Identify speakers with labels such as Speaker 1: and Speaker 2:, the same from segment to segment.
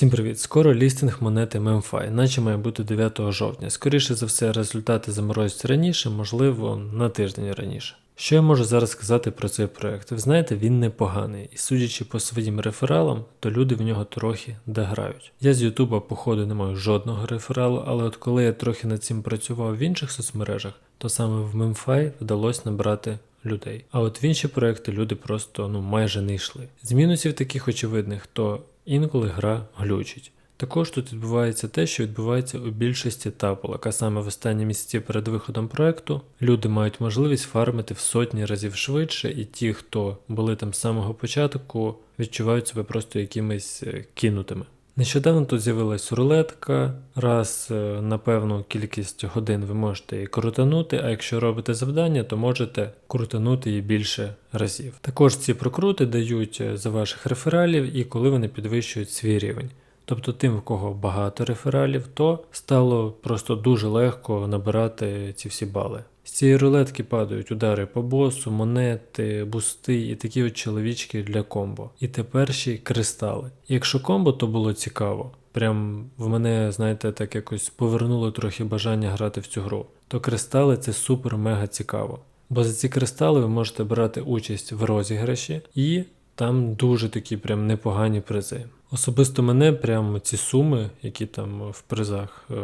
Speaker 1: Всім привіт! Скоро лістинг монети MemFi, наче має бути 9 жовтня. Скоріше за все, результати заморозяться раніше, можливо, на тиждень раніше. Що я можу зараз сказати про цей проект? Ви знаєте, він непоганий, і судячи по своїм рефералам, то люди в нього трохи дограють. Я з Ютуба, походу, не маю жодного рефералу, але от коли я трохи над цим працював в інших соцмережах, то саме в MemFi вдалося набрати людей. А от в інші проекти люди просто ну майже не йшли. З мінусів таких очевидних, то інколи гра глючить. Також тут відбувається те, що відбувається у більшості тапулок, а саме в останні місяці перед виходом проекту люди мають можливість фармити в сотні разів швидше, і ті, хто були там з самого початку, відчувають себе просто якимись е, кинутими. Нещодавно тут з'явилась рулетка, раз е, на певну кількість годин ви можете її крутанути, а якщо робите завдання, то можете крутанути її більше разів. Також ці прокрути дають е, за ваших рефералів і коли вони підвищують свій рівень. Тобто тим, в кого багато рефералів, то стало просто дуже легко набирати ці всі бали. З цієї рулетки падають удари по босу, монети, бусти і такі от чоловічки для комбо. І тепер ще й кристали. Якщо комбо, то було цікаво. Прям в мене, знаєте, так якось повернуло трохи бажання грати в цю гру. То кристали це супер-мега цікаво. Бо за ці кристали ви можете брати участь в розіграші і там дуже такі прям непогані призи. Особисто мене прям ці суми, які там в призах, е,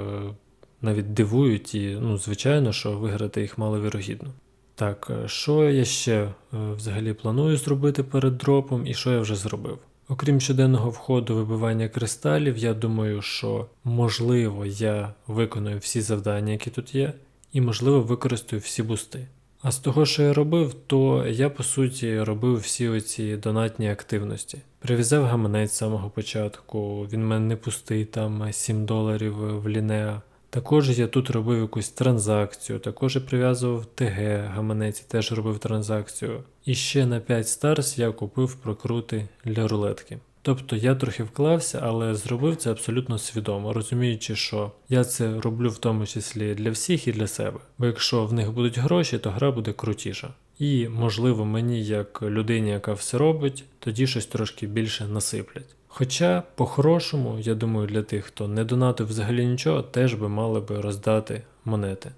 Speaker 1: навіть дивують, і ну, звичайно, що виграти їх маловірогідно. Так, е, що я ще е, взагалі планую зробити перед дропом і що я вже зробив? Окрім щоденного входу вибивання кристалів, я думаю, що можливо я виконую всі завдання, які тут є, і можливо використаю всі бусти. А з того, що я робив, то я по суті робив всі оці донатні активності. Прив'язав гаманець з самого початку, він мене не пустий, там 7 доларів в Лінеа. Також я тут робив якусь транзакцію, також я прив'язував ТГ гаманець, теж робив транзакцію. І ще на 5 старс я купив прокрути для рулетки. Тобто я трохи вклався, але зробив це абсолютно свідомо, розуміючи, що я це роблю в тому числі для всіх і для себе. Бо якщо в них будуть гроші, то гра буде крутіша. І, можливо, мені, як людині, яка все робить, тоді щось трошки більше насиплять. Хоча, по-хорошому, я думаю, для тих, хто не донатив взагалі нічого, теж би мали би роздати монети.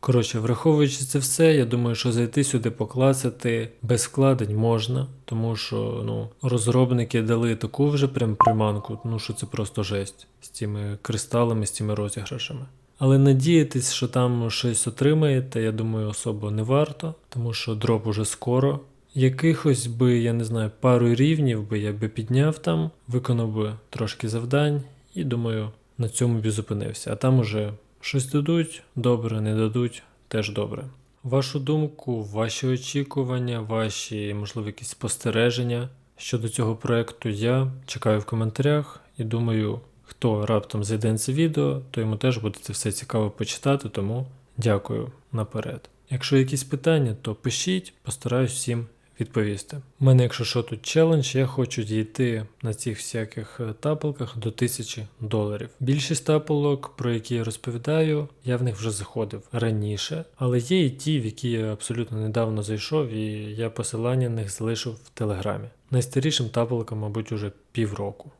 Speaker 1: Коротше, враховуючи це все, я думаю, що зайти сюди поклацати без вкладень можна, тому що ну, розробники дали таку вже прям приманку, ну що це просто жесть з цими кристалами, з цими розіграшами. Але надіятись, що там щось отримаєте, я думаю, особо не варто, тому що дроп уже скоро. Якихось би, я не знаю, пару рівнів би я би підняв там, виконав би трошки завдань і думаю, на цьому б і зупинився. А там уже щось дадуть, добре, не дадуть, теж добре. Вашу думку, ваші очікування, ваші, можливо, якісь спостереження щодо цього проекту я чекаю в коментарях і думаю, хто раптом зайде на це відео, то йому теж буде це все цікаво почитати, тому дякую наперед. Якщо якісь питання, то пишіть, постараюсь всім відповісти. У мене, якщо що тут челендж, я хочу дійти на цих всяких тапелках до 1000 доларів. Більшість тапелок, про які я розповідаю, я в них вже заходив раніше, але є і ті, в які я абсолютно недавно зайшов, і я посилання на них залишив в телеграмі. Найстарішим тапалкам, мабуть, уже півроку.